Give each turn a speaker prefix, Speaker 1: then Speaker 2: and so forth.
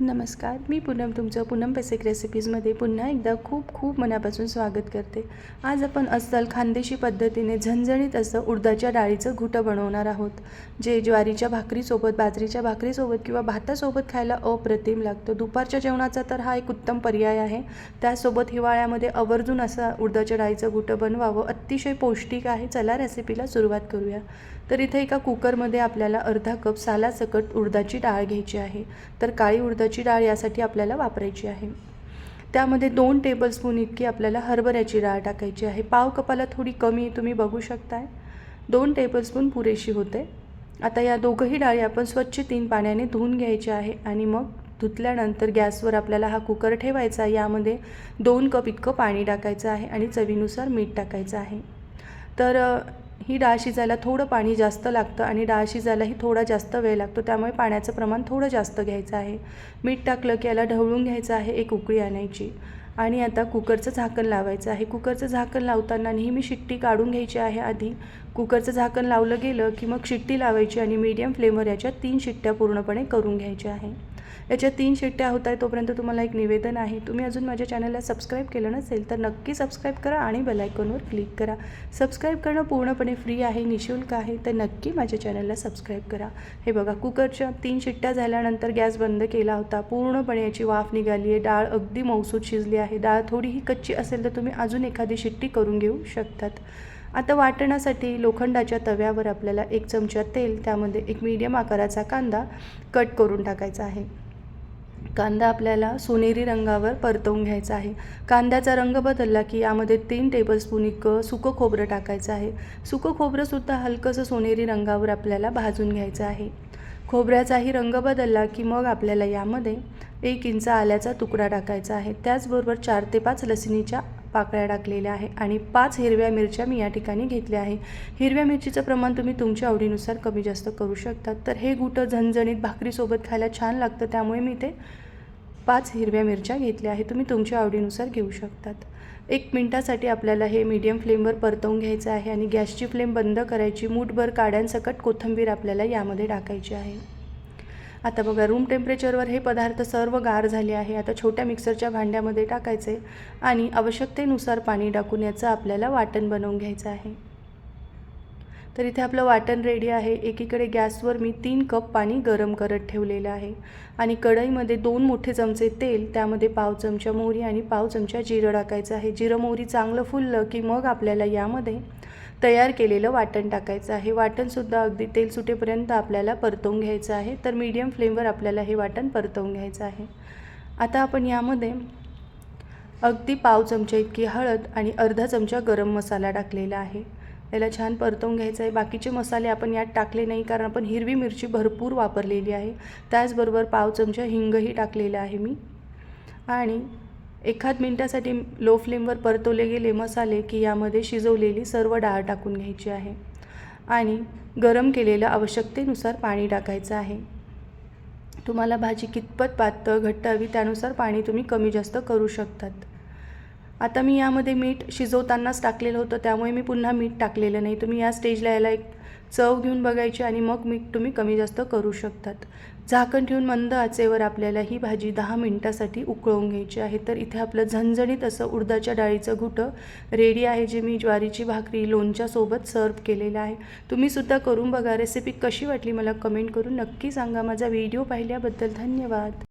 Speaker 1: नमस्कार मी पूनम तुमचं पूनम बेसिक रेसिपीजमध्ये पुन्हा एकदा खूप खूप मनापासून स्वागत करते. आज आपण अस्सल खानदेशी पद्धतीने झणझणीत असं उडदाच्या डाळीचं घुटं बनवणार आहोत जे ज्वारीच्या भाकरीसोबत बाजरीच्या भाकरीसोबत किंवा भातासोबत खायला अप्रतिम लागतं. दुपारच्या जेवणाचा तर हा एक उत्तम पर्याय आहे. त्यासोबत हिवाळ्यामध्ये आवर्जून असं उडदाच्या डाळीचं घुटं बनवावं अतिशय पौष्टिक आहे. चला रेसिपीला सुरुवात करूया. तर इथे एका कुकरमध्ये आपल्याला अर्धा कप सालासकट उडदाची डाळ घ्यायची आहे. तर काळी उडदाची डाळ यासाठी आपल्याला वापरायची आहे. त्यामध्ये दोन टेबलस्पून इतकी आपल्याला हरभऱ्याची डाळ टाकायची आहे. पाव कपाला थोडी कमी तुम्ही बघू शकताय. दोन टेबलस्पून पुरेशी होते. आता या दोघंही डाळी आपण स्वच्छ तीन पाण्याने धुवून घ्यायच्या आहे आणि मग धुतल्यानंतर गॅसवर आपल्याला हा कुकर ठेवायचा यामध्ये दोन कप इतकं पाणी टाकायचं आहे आणि चवीनुसार मीठ टाकायचं आहे. तर ही डाळ शिजायला थोडं पाणी जास्त लागतं आणि डाळ शिजायलाही थोडा जास्त वेळ लागतो. त्यामुळे पाण्याचं प्रमाण थोडं जास्त घ्यायचं आहे. मीठ टाकलं की याला ढवळून घ्यायचं आहे एक उकळी आणायची. आणि आता कुकरचं झाकण लावायचं आहे. कुकरचं झाकण लावताना नेहमी शिट्टी काढून घ्यायची आहे आधी. कुकरचं झाकण लावलं गेलं की मग शिट्टी लावायची आणि मीडियम फ्लेमवर याच्या तीन शिट्ट्या पूर्णपणे करून घ्यायच्या आहे. याच्या तीन शिट्ट्या होत आहे तोपर्यंत तुम्हाला एक निवेदन आहे. तुम्ही अजून माझ्या चॅनलला सबस्क्राईब केलं नसेल तर नक्की सबस्क्राईब करा आणि बेलायकॉनवर क्लिक करा. सबस्क्राईब करणं पूर्णपणे फ्री आहे निशुल्क आहे. तर नक्की माझ्या चॅनलला सबस्क्राईब करा. हे बघा कुकरच्या तीन शिट्ट्या झाल्यानंतर गॅस बंद केला होता. पूर्णपणे याची वाफ निघाली आहे डाळ अगदी मौसूद शिजली आहे. आहे. डाळ थोडीही कच्ची असेल तर तुम्ही अजून एखादी शिट्टी करून घेऊ शकतात. आता वाटणासाठी लोखंडाच्या तव्यावर आपल्याला एक चमचा तेल त्यामध्ये एक मीडियम आकाराचा कांदा कट करून टाकायचा आहे. कांदा आपल्याला सोनेरी रंगावर परतवून घ्यायचा आहे. कांद्याचा रंग बदलला की यामध्ये तीन टेबलस्पून इतकं सुकं खोबरं टाकायचं आहे. सुकं खोबरंसुद्धा हलकंसं सोनेरी रंगावर आपल्याला भाजून घ्यायचं आहे. खोबऱ्याचाही रंग बदलला की मग आपल्याला यामध्ये एक इंच आल्याचा तुकडा टाकायचा आहे. त्याचबरोबर चार ते पाच लसणीच्या पाकळ्या टाकलेल्या आहे आणि पाच हिरव्या मिरच्या मी या ठिकाणी घेतल्या आहे. हिरव्या मिरचीचं प्रमाण तुम्ही तुमच्या आवडीनुसार कमी जास्त करू शकता. तर हे गुटं झणझणीत भाकरीसोबत खायला छान लागतं त्यामुळे मी ते पाच हिरव्या मिरच्या घेतल्या आहे तुम्ही तुमच्या आवडीनुसार घेऊ शकतात. एक मिनटासाठी आपल्याला हे मीडियम फ्लेमवर परतवून घ्यायचं आहे आणि गॅसची फ्लेम बंद करायची. मूठभर काड्यांसकट कोथिंबीर आपल्याला यामध्ये टाकायची आहे. आता बघा रूम टेम्परेचरवर हे पदार्थ सर्व गार झाले आहे. आता छोट्या मिक्सरच्या भांड्यामध्ये टाकायचे आणि आवश्यकतेनुसार पाणी टाकून याचं आपल्याला वाटण बनवून घ्यायचं आहे. तर इथे आपलं वाटण रेडी आहे. एकीकडे गॅसवर मी तीन कप पाणी गरम करत ठेवलेलं आहे. आणि कढईमध्ये दोन मोठे चमचे तेल त्यामध्ये पाव चमचा मोहरी आणि पाव चमचा जिरं टाकायचं आहे. जिरं मोहरी चांगलं फुललं की मग आपल्याला यामध्ये तयार केलेलं वाटण टाकायचं आहे. वाटणसुद्धा अगदी तेल सुटेपर्यंत आपल्याला परतवून घ्यायचं आहे. तर मीडियम फ्लेमवर आपल्याला हे वाटण परतवून घ्यायचं आहे. आता आपण यामध्ये अगदी पाव चमचा इतकी हळद आणि अर्धा चमचा गरम मसाला टाकलेला आहे. याला छान परतवून घ्यायचं आहे. बाकीचे मसाले आपण यात टाकले नाही कारण आपण हिरवी मिरची भरपूर वापरलेली आहे. त्याचबरोबर पाव चमचा हिंगही टाकलेला आहे मी. आणि एखाद मिनटासाठी लो फ्लेमवर परतवले गेले मसाले की यामध्ये शिजवलेली सर्व डाळ टाकून घ्यायची आहे. आणि गरम केलेलं आवश्यकतेनुसार पाणी टाकायचं आहे. तुम्हाला भाजी कितपत पातळ घट्ट हवी त्यानुसार पाणी तुम्ही कमी जास्त करू शकतात. आता मी यामध्ये मीठ शिजवतानाच टाकलेलं होतं त्यामुळे मी पुन्हा मीठ टाकलेलं नाही. तुम्ही या स्टेजला याला एक चव घेऊन बघायची आणि मग मीठ तुम्ही कमी जास्त करू शकतात. झाकण ठेवून मंद आचेवर आपल्याला ही भाजी दहा मिनटासाठी उकळवून घ्यायची आहे. तर इथे आपलं झणझणीत असं उडदाच्या डाळीचं घुटं रेडी आहे जे मी ज्वारीची भाकरी लोणच्यासोबत सर्व केलेलं आहे. तुम्हीसुद्धा करून बघा. रेसिपी कशी वाटली मला कमेंट करून नक्की सांगा. माझा व्हिडिओ पाहिल्याबद्दल धन्यवाद.